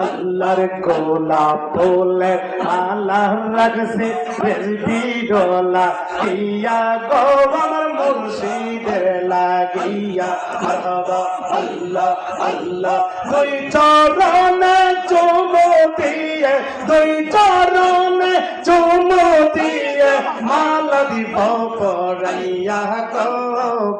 আল্লাহর গোলা বলে আল্লাহ রাখছে রোলা ইয়া গো মুর্শিদের লাগিয়া মারহাবা আল্লাহ আল্লাহ। দুই চরণে চুমো দিয়ে, দুই চরণে চুমো দিয়ে মালা দিব। পড়াইয়া গো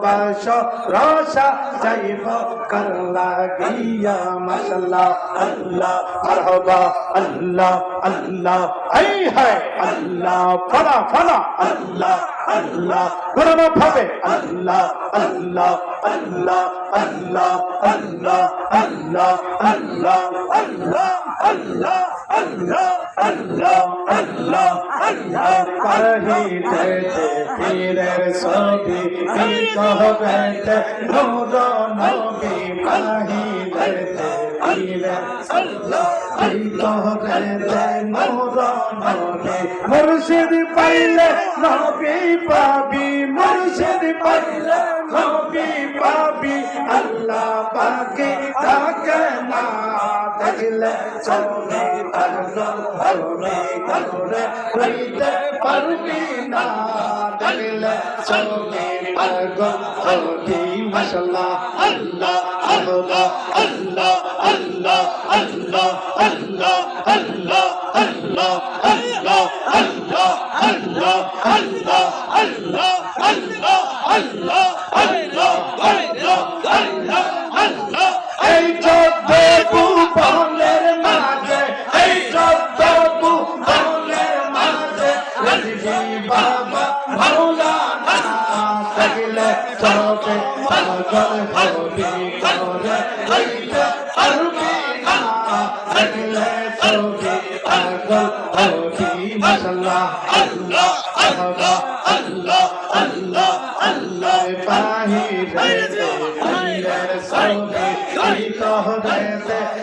বাস রসা যাইব করলা গিয়া মশলা আল্লাহ মারহাবা আল্লাহ আল্লাহ আই হায় আল্লাহ ফলা ফলা আল্লাহ আল্লাহ করোনা ভাবে আল্লাহ আল্লাহ আল্লাহ আল্লাহ আল্লাহ আল্লাহ আল্লাহ আল্লাহ আল্লাহ আল্লাহ আল্লাহ আল্লাহ আল্লাহ পাহিতে পীরের ছবি কহ বেতে নূর নবী পাহিতে পীরের আল্লাহ কহ বেতে নূর নবী মুর্শিদ পাইলে নবী পাবি, মুর্শিদ পাইলে নবী পাবি। আল্লাহ বাকি থাকে না দেখলে চলে পাগল হলে করে হইতে পারবি না দেখলে চলে পাগল হলি মাশাল্লাহ আল্লাহ আল্লাহ আল্লাহ আল্লাহ আল্লাহ আল্লাহ আল্লাহ আল্লাহ আল্লাহ আল্লাহ আল্লাহ আল্লাহ আল্লাহ আল্লাহ আল্লাহ আল্লাহ আল্লাহ আল্লাহ আল্লাহ মৌলানা সগলে চলতে পাগল ভবি করে হইতে পারবি না সগলে চলতে পাগল ভবি মশলা আল্লাহ আল্লাহ আল্লাহ আল্লাহ আল্লাহ পাহি রে হইলে সৌদে হইতে হরে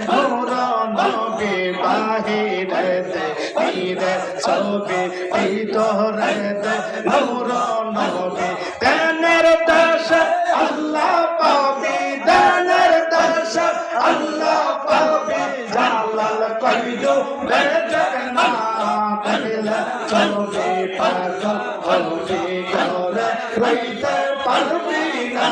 মোরা নবী পাহি রে পীরের সঙ্গে এই তহরেতে নূর নবী দেনের দাস আল্লাহ পাবি দেনের দাস আল্লাহ পাবি। জালাল কইলো বেজনা দিলে চলবে, পাগল হলবে করে রইতে পারবি না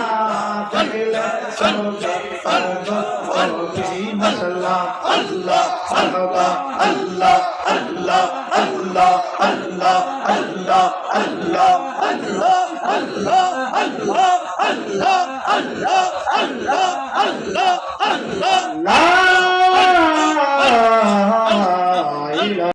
দিলে চলবে পাগল হলবে মশলা আল্লাহ আল্লাহ আল্লাহ আল্লাহ আল্লাহ আল্লাহ আল্লাহ আল্লাহ আল্লাহ আল্লাহ আল্লাহ আল্লাহ আল্লাহ আল্লাহ আল্লাহ